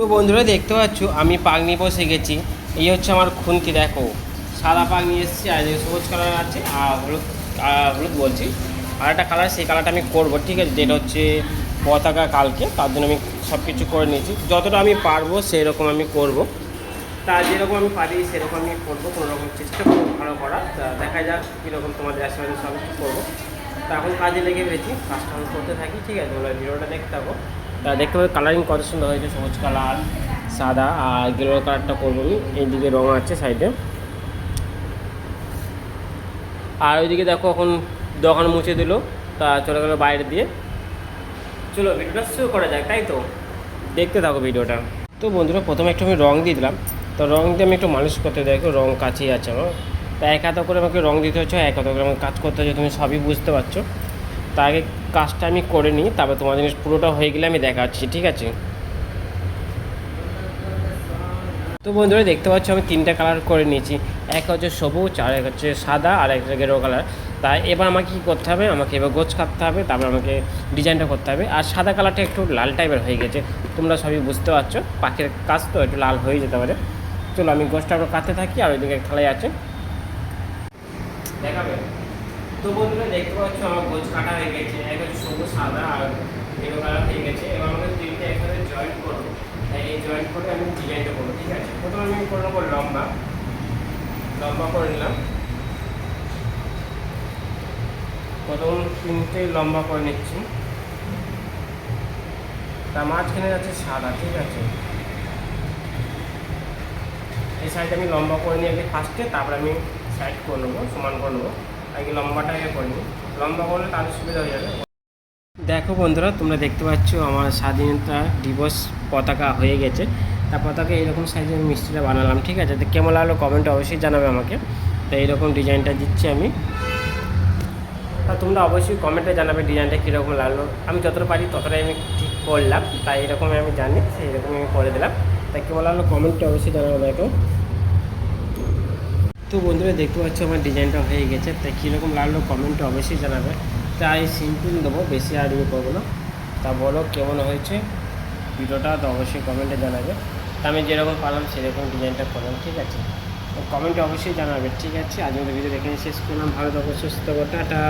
তো বন্ধুরা দেখতে পাচ্ছ, আমি পাগনি বসে গেছি। এই হচ্ছে আমার খুন্তি, দেখো। সাদা পাগনি এসেছি, আর সবুজ কালার আছে, আর হলুদ হলুদ বলছি। আর একটা কালার সেই কালারটা আমি করব, ঠিক আছে? যেটা হচ্ছে পতাকা কালকে, তার জন্য আমি সব কিছু করে নিয়েছি। যতটা আমি পারব সেই রকম আমি করব। তা যেরকম আমি পারি, সেরকম আমি করব, কোনো রকম চেষ্টা করব, ভালো করার। তা দেখা যাক কীরকম তোমাদের আশেপাশে সব কিছু করব। তা এখন কাজে লেগে গেছি কাজটা আমি করতে থাকি, ঠিক আছে? ভিডিওটা দেখতে থাকো। দেখতে পাবে কালারিং কত সুন্দর হয়েছে, সবুজ কালার সাদা, আর গেরো কালারটা করব আমি। এইদিকে রঙ আছে সাইডে আর ওইদিকে দেখো এখন দোকান মুছে দিল, তা চলে গেলো বাইরে দিয়ে। চলো ভিডিওটা শুরু করা যাক, তাই তো? দেখতে থাকো ভিডিওটা। তো বন্ধুরা, প্রথমে একটু আমি রং দিয়ে দিলাম। তো রং দিয়ে আমি একটু মালিশ করতে দেখো রং কাছেই আছে আমার। তা এক হাতে করে আমাকে রং দিতে হচ্ছে এক হাতে করে আমাকে কাজ করতে হচ্ছে, তুমি সবই বুঝতে পারছ। তা আগে কাজটা আমি করে নিই, তারপর তোমার জিনিস পুরোটা হয়ে গেলে আমি দেখাচ্ছি, ঠিক আছে? তো বন্ধুরা, দেখতে পাচ্ছ আমি তিনটা কালার করে নিয়েছি। এক হচ্ছে সবুজ, আর এক হচ্ছে সাদা, আর একটা গেরো কালার তাই এবার আমাকে কী করতে হবে? আমাকে এবার গোছ কাটতে হবে, তারপর আমাকে ডিজাইনটা করতে হবে। আর সাদা কালারটা একটু লাল টাইপের হয়ে গেছে। তোমরা সবই বুঝতে পারছ, পাখির কাজ তো একটু লাল হয়ে যেতে পারে। চলো আমি গোছটা আবার কাটতে থাকি, আর ওইদিকে থালায় আছে। দেখাবে? তো বন্ধুরা দেখতে পাচ্ছ আমার গোছ কাটা হয়ে গেছে এক হচ্ছে সবুজ সাদা আর গেরো কালার হয়ে গেছে, এবার আমাকে তিনটে একসাথে জয়েন্ট করব। তাই এই জয়েন্ট করে আমি ডিজাইনটা করব, ঠিক আছে? প্রথমে আমি করে নেব লম্বা। লম্বা করে নিলাম। প্রথম তিনটে লম্বা করে নিচ্ছি। তার মাঝখানে যাচ্ছে সাদা, ঠিক আছে? এই সাইডে আমি লম্বা করে নিয়ে আগে ফার্স্টে তারপরে আমি সাইড করে নেব, সমান করে নেব। আগে লম্বাটা আগে করে নিই। লম্বা করলে তাহলে সুবিধা হয়ে যাবে। দেখো বন্ধুরা, তোমরা দেখতে পাচ্ছ আমার স্বাধীনতা দিবস পতাকা হয়ে গেছে। তা পতাকা এইরকম সাইজের মিষ্টিটা বানালাম, ঠিক আছে? তো কেমন লাগল কমেন্টে অবশ্যই জানাবে আমাকে। তো এইরকম ডিজাইনটা দিচ্ছি আমি। তা তোমরা অবশ্যই কমেন্টে জানাবে ডিজাইনটা কীরকম লাগল। আমি যতটা পারি ততটাই আমি ঠিক করলাম। তাই এরকমই আমি জানি সেই রকমই আমি করে দিলাম। তাই কেমন লাগল কমেন্টে অবশ্যই জানাবে দেখো তো বন্ধুরা দেখতে পাচ্ছ আমার ডিজাইনটা হয়ে গেছে। তাই কীরকম লাগল কমেন্টে অবশ্যই জানাবে। তাই সিম্পল দেবো বেশি আর ইয়ে করব না। তা বলো কেমন হয়েছে ভিডিওটা, তো অবশ্যই কমেন্টে জানাবে। তা আমি যেরকম পারলাম সেরকম ডিজাইনটা করলাম, ঠিক আছে? কমেন্টে অবশ্যই জানাবে, ঠিক আছে? আজ আমাদের ভিডিও দেখে শেষ করলাম। ভালো থাকো, সুস্থ থাকো, টাটা।